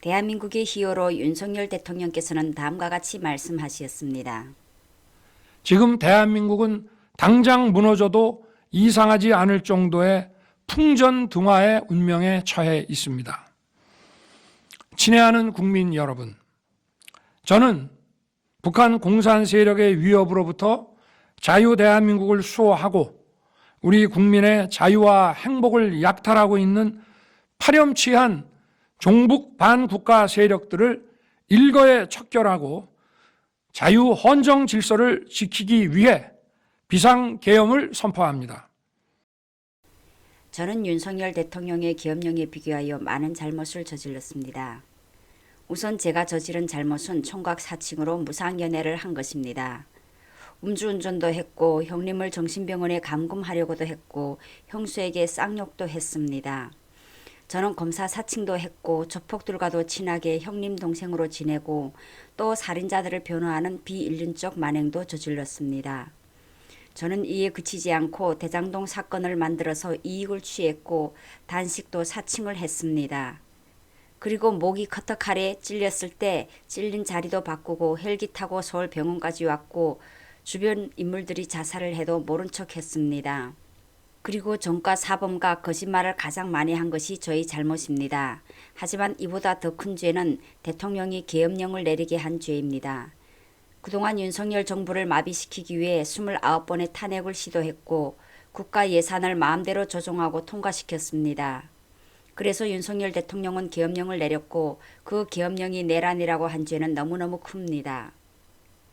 대한민국의 히어로 윤석열 대통령께서는 다음과 같이 말씀하셨습니다. 지금 대한민국은 당장 무너져도 이상하지 않을 정도의 풍전등화의 운명에 처해 있습니다. 친애하는 국민 여러분, 저는 북한 공산 세력의 위협으로부터 자유 대한민국을 수호하고 우리 국민의 자유와 행복을 약탈하고 있는 파렴치한 종북 반국가 세력들을 일거에 척결하고 자유 헌정 질서를 지키기 위해 비상계엄을 선포합니다. 저는 윤석열 대통령의 기업령에 비교하여 많은 잘못을 저질렀습니다. 우선 제가 저지른 잘못은 총각 사칭으로 무상연애를 한 것입니다. 음주운전도 했고 형님을 정신병원에 감금하려고도 했고 형수에게 쌍욕도 했습니다. 저는 검사 사칭도 했고 조폭들과도 친하게 형님 동생으로 지내고 또 살인자들을 변호하는 비인륜적 만행도 저질렀습니다. 저는 이에 그치지 않고 대장동 사건을 만들어서 이익을 취했고 단식도 사칭을 했습니다. 그리고 목이 커터칼에 찔렸을 때 찔린 자리도 바꾸고 헬기 타고 서울 병원까지 왔고 주변 인물들이 자살을 해도 모른 척 했습니다. 그리고 정가 사범과 거짓말을 가장 많이 한 것이 저희 잘못입니다. 하지만 이보다 더 큰 죄는 대통령이 계엄령을 내리게 한 죄입니다. 그동안 윤석열 정부를 마비시키기 위해 29번의 탄핵을 시도했고 국가 예산을 마음대로 조정하고 통과시켰습니다. 그래서 윤석열 대통령은 계엄령을 내렸고 그 계엄령이 내란이라고 한 죄는 너무너무 큽니다.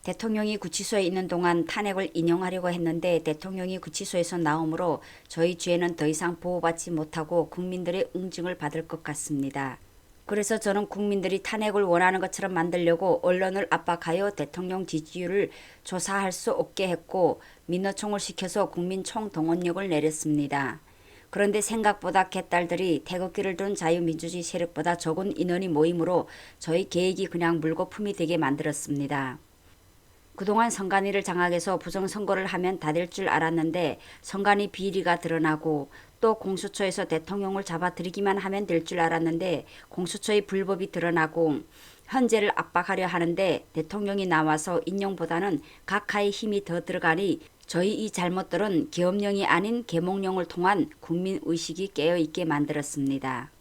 대통령이 구치소에 있는 동안 탄핵을 인용하려고 했는데 대통령이 구치소에서 나오므로 저희 죄는 더 이상 보호받지 못하고 국민들의 응징을 받을 것 같습니다. 그래서 저는 국민들이 탄핵을 원하는 것처럼 만들려고 언론을 압박하여 대통령 지지율을 조사할 수 없게 했고 민노총을 시켜서 국민 총동원력을 내렸습니다. 그런데 생각보다 개딸들이 태극기를 둔 자유민주주의 세력보다 적은 인원이 모이므로 저희 계획이 그냥 물거품이 되게 만들었습니다. 그동안 선관위를 장악해서 부정선거를 하면 다 될 줄 알았는데 선관위 비리가 드러나고 또 공수처에서 대통령을 잡아들이기만 하면 될 줄 알았는데 공수처의 불법이 드러나고 현재를 압박하려 하는데 대통령이 나와서 인용보다는 각하의 힘이 더 들어가니 저희 이 잘못들은 계엄령이 아닌 계몽령을 통한 국민 의식이 깨어 있게 만들었습니다.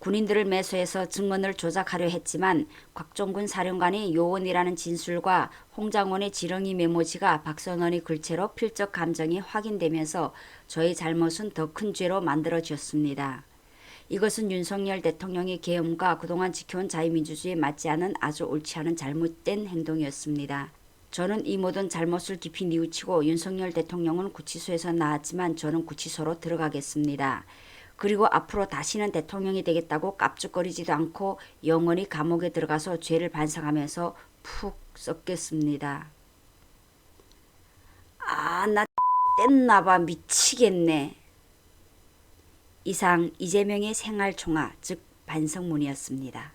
군인들을 매수해서 증언을 조작하려 했지만 곽종군 사령관이 요원이라는 진술과 홍장원의 지렁이 메모지가 박선원의 글체로 필적 감정이 확인되면서 저희 잘못은 더 큰 죄로 만들어졌습니다. 이것은 윤석열 대통령의 계엄과 그동안 지켜온 자유민주주의에 맞지 않은 아주 옳지 않은 잘못된 행동이었습니다. 저는 이 모든 잘못을 깊이 뉘우치고 윤석열 대통령은 구치소에서 나왔지만 저는 구치소로 들어가겠습니다. 그리고 앞으로 다시는 대통령이 되겠다고 깝죽거리지도 않고 영원히 감옥에 들어가서 죄를 반성하면서 푹 썩겠습니다. 아, 나 뗐나봐 미치겠네. 이상 이재명의 생활 총화 즉 반성문이었습니다.